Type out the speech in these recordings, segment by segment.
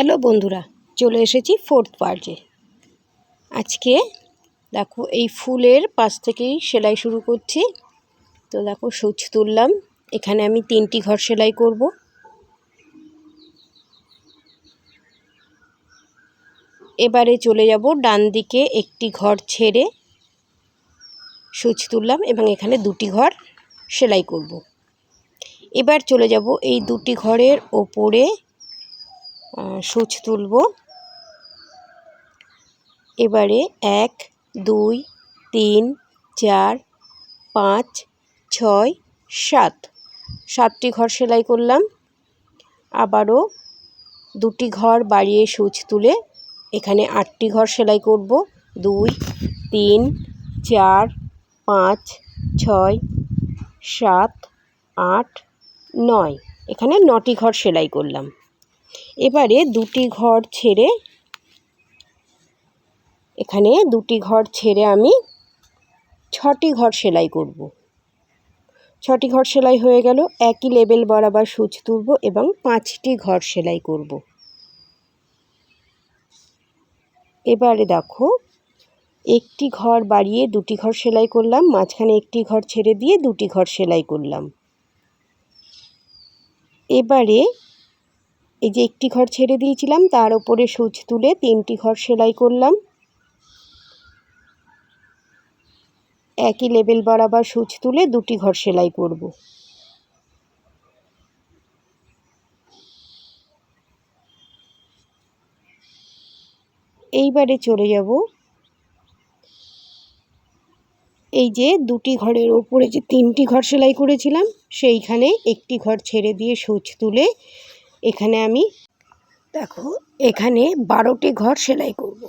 Hello বন্ধুরা, চলে এসেছি ফোর্থ পার্টে আজকে দেখো এই ফুলের পাশ থেকেই সেলাই শুরু করছি। তো দেখো সূচ তুললাম, এখানে আমি তিনটি ঘর সেলাই করব। এবারে চলে যাব ডান দিকে একটি ঘর ছেড়ে সূচ তুললাম এবং এখানে দুটি ঘর সেলাই করব। এবার চলে যাব এই দুটি ঘরের ওপরে সূচ তুলব। এবারে এক, দুই, তিন, চার, পাঁচ, ছয়, সাত। সাতটি ঘর সেলাই করলাম। আবারও দুটি ঘর বাড়িয়ে সূচ তুলে এখানে আটটি ঘর সেলাই করব। দুই, তিন, চার, পাঁচ, ছয়, সাত, আট, নয়। এখানে নটি ঘর সেলাই করলাম। এবারে দুটি ঘর ছেড়ে, এখানে দুটি ঘর ছেড়ে আমি ছটি ঘর সেলাই করব। ছটি ঘর সেলাই হয়ে গেল, একই লেবেল বরাবর সূচ তুলব এবং পাঁচটি ঘর সেলাই করব। এবারে দেখো, একটি ঘর বাড়িয়ে দুটি ঘর সেলাই করলাম, মাঝখানে একটি ঘর ছেড়ে দিয়ে দুটি ঘর সেলাই করলাম। এবারে এই যে একটি ঘর ছেড়ে দিয়েছিলাম, তার উপরে সুচ তুলে তিনটি ঘর সেলাই করলাম। একই লেবেল বরাবর সুচ তুলে দুটি ঘর সেলাই করব। এইবারে চলে যাব। এই যে দুটি ঘরের ওপরে যে তিনটি ঘর সেলাই করেছিলাম, সেইখানে একটি ঘর ছেড়ে দিয়ে সুচ তুলে এখানে আমি দেখো, এখানে বারোটি ঘর সেলাই করব।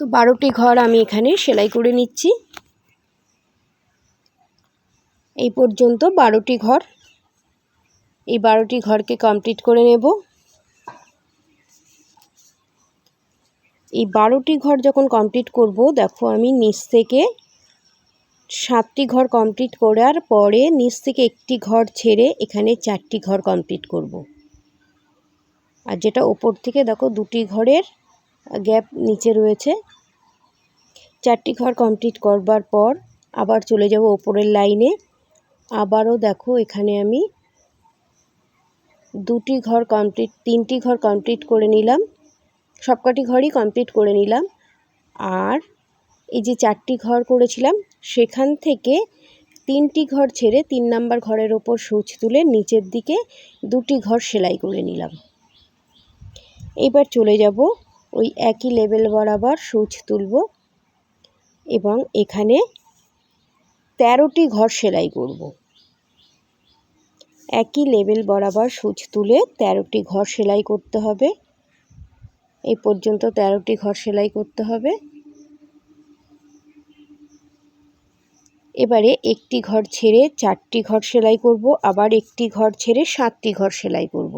তো বারোটি ঘর আমি এখানে সেলাই করে নিচ্ছি। এই পর্যন্ত বারোটি ঘর। এই বারোটি ঘরকে কমপ্লিট করে নেব। এই বারোটি ঘর যখন কমপ্লিট করব, দেখো আমি নিচ থেকে সাতটি ঘর কমপ্লিট করার পরে নিচ থেকে একটি ঘর ছেড়ে এখানে চারটি ঘর কমপ্লিট করব। আর যেটা ওপর থেকে দেখো দুটি ঘরের গ্যাপ নিচে রয়েছে। চারটি ঘর কমপ্লিট করবার পর আবার চলে যাব ওপরের লাইনে আবারও দেখো এখানে আমি দুটি ঘর কমপ্লিট তিনটি ঘর কমপ্লিট করে নিলাম। সবকটি ঘরই কমপ্লিট করে নিলাম। আর এই যে চারটি ঘর করেছিলাম সেখান থেকে তিনটি ঘর ছেড়ে তিন নাম্বার ঘরের ওপর সুচ তুলে নিচের দিকে দুটি ঘর সেলাই করে নিলাম। এবার চলে যাব ওই একই লেভেল বরাবর সুচ তুলব এবং এখানে তেরোটি ঘর সেলাই করব। একই লেভেল বরাবর সুচ তুলে তেরোটি ঘর সেলাই করতে হবে। এই পর্যন্ত তেরোটি ঘর সেলাই করতে হবে। এবারে একটি ঘর ছেড়ে চারটি ঘর সেলাই করব, আবার একটি ঘর ছেড়ে সাতটি ঘর সেলাই করব।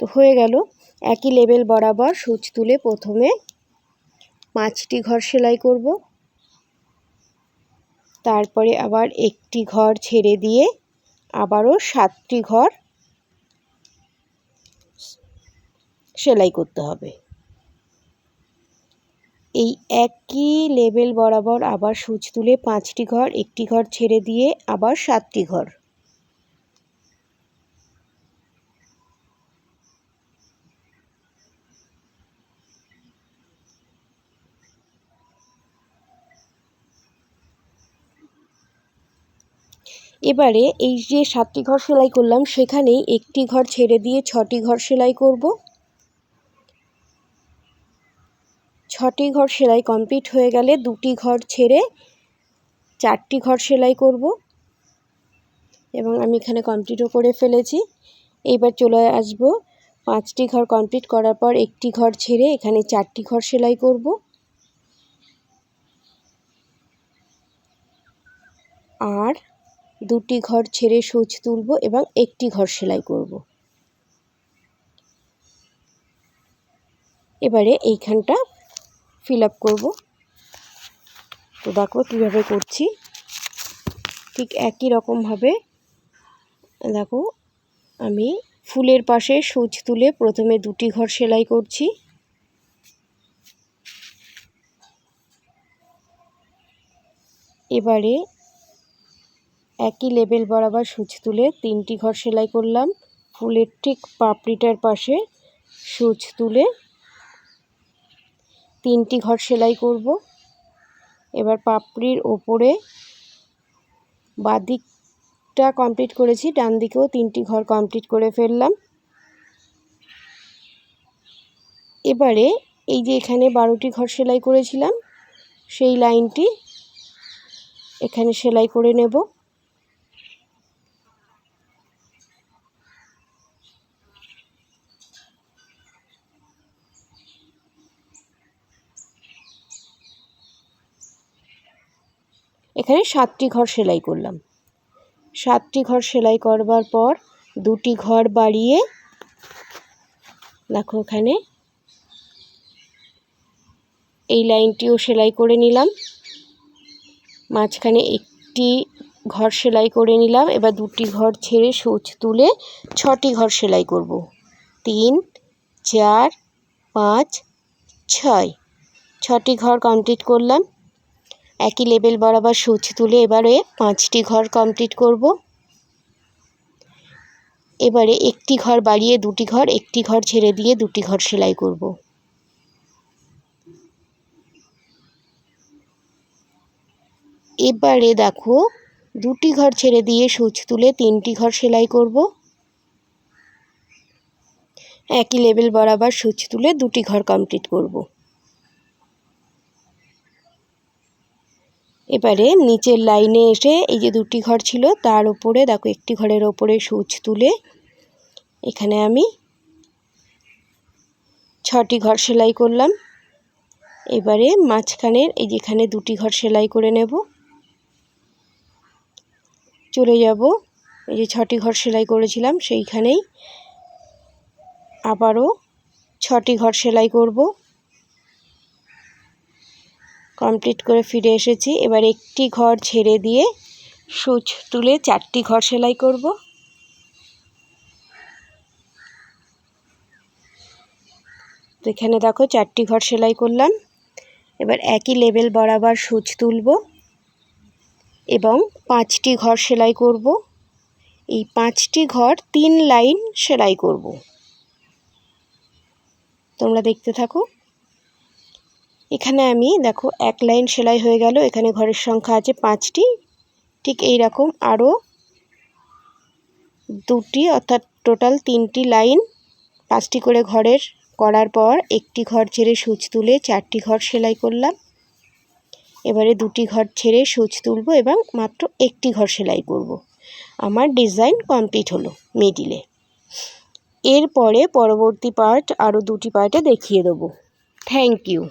তো হয়ে গেল, একই লেভেল বরাবর সুচ তুলে প্রথমে পাঁচটি ঘর সেলাই করব। তারপরে আবার একটি ঘর ছেড়ে দিয়ে আবারও সাতটি ঘর সেলাই করতে হবে। এই একই লেবেল বরাবর আবার সুচ তুলে পাঁচটি ঘর, একটি ঘর ছেড়ে দিয়ে আবার সাতটি ঘর। এবারে এই যে সাতটি ঘর সেলাই করলাম, সেখানেই একটি ঘর ছেড়ে দিয়ে ছটি ঘর সেলাই করব। ছটি ঘর সেলাই কমপ্লিট হয়ে গেলে দুটি ঘর ছেড়ে চারটি ঘর সেলাই করব। এবং আমি এখানে কমপ্লিটও করে ফেলেছি। এইবার চলে আসব। পাঁচটি ঘর কমপ্লিট করার পর একটি ঘর ছেড়ে এখানে চারটি ঘর সেলাই করব। আর দুটি ঘর ছেড়ে সুচ তুলব এবং একটি ঘর সেলাই করব। এবারে এইখানটা ফিল আপ করব। তো দেখো কীভাবে করছি। ঠিক একই রকমভাবে দেখো আমি ফুলের পাশে সূচ তুলে প্রথমে দুটি ঘর সেলাই করছি। এবারে একই লেবেল বরাবর সূচ তুলে তিনটি ঘর সেলাই করলাম। ফুলের ঠিক পাপড়িটার পাশে সূচ তুলে তিনটি ঘর সেলাই করব। এবার পাপড়ির ওপরে বাদিকটা কমপ্লিট করেছি ডান দিকেও তিনটি ঘর কমপ্লিট করে ফেললাম। এবারে এই যে এখানে বারোটি ঘর সেলাই করেছিলাম, সেই লাইনটি এখানে সেলাই করে নেব। এখানে সাতটি ঘর সেলাই করলাম। সাতটি ঘর সেলাই করবার পর দুটি ঘর বাড়িয়ে দেখো এখানে এই লাইনটিও সেলাই করে নিলাম। মাঝখানে একটি ঘর সেলাই করে নিলাম। এবার দুটি ঘর ছেড়ে সূচ তুলে ছটি ঘর সেলাই করব। তিন, চার, পাঁচ, ছয়। ছটি ঘর কমপ্লিট করলাম। একই লেবেল বরাবর সূচ তুলে এবারে পাঁচটি ঘর কমপ্লিট করব। এবারে একটি ঘর বাড়িয়ে দুটি ঘর, একটি ঘর ছেড়ে দিয়ে দুটি ঘর সেলাই করব। এবারে দেখো, দুটি ঘর ছেড়ে দিয়ে সূচ তুলে তিনটি ঘর সেলাই করব। একই লেবেল বরাবর সূচ তুলে দুটি ঘর কমপ্লিট করব। এবারে নিচের লাইনে এসে এই যে দুটি ঘর ছিল, তার উপরে দেখো একটি ঘরের ওপরে সূচ তুলে এখানে আমি ছটি ঘর সেলাই করলাম। এবারে মাঝখানের এই যেখানে দুটি ঘর সেলাই করে নেব। চলে যাব, এই যে ছটি ঘর সেলাই করেছিলাম, সেইখানেই আবারও ছটি ঘর সেলাই করব। কমপ্লিট করে ফিরে এসেছি। এবার একটি ঘর ছেড়ে দিয়ে সুচ তুলে চারটি ঘর সেলাই করব। তো এখানে দেখো চারটি ঘর সেলাই করলাম। এবার একই লেভেল বরাবর সুচ তুলব এবং পাঁচটি ঘর সেলাই করব। এই পাঁচটি ঘর তিন লাইন সেলাই করব। তোমরা দেখতে থাকো। এখানে আমি, দেখো, এক লাইন সেলাই হয়ে গেল। এখানে ঘরের সংখ্যা আছে পাঁচটি। ঠিক এই রকম আরও দুটি, অর্থাৎ টোটাল তিনটি লাইন। পাঁচটি করে ঘরের করার পর একটি ঘর ছেড়ে সুচ তুলে চারটি ঘর সেলাই করলাম। এবারে দুটি ঘর ছেড়ে সুচ তুলব এবং মাত্র একটি ঘর সেলাই করব। আমার ডিজাইন কমপ্লিট হলো মিডিলে। এরপরে পরবর্তী পার্ট আরও দুটি পার্টে দেখিয়ে দেবো। Thank you.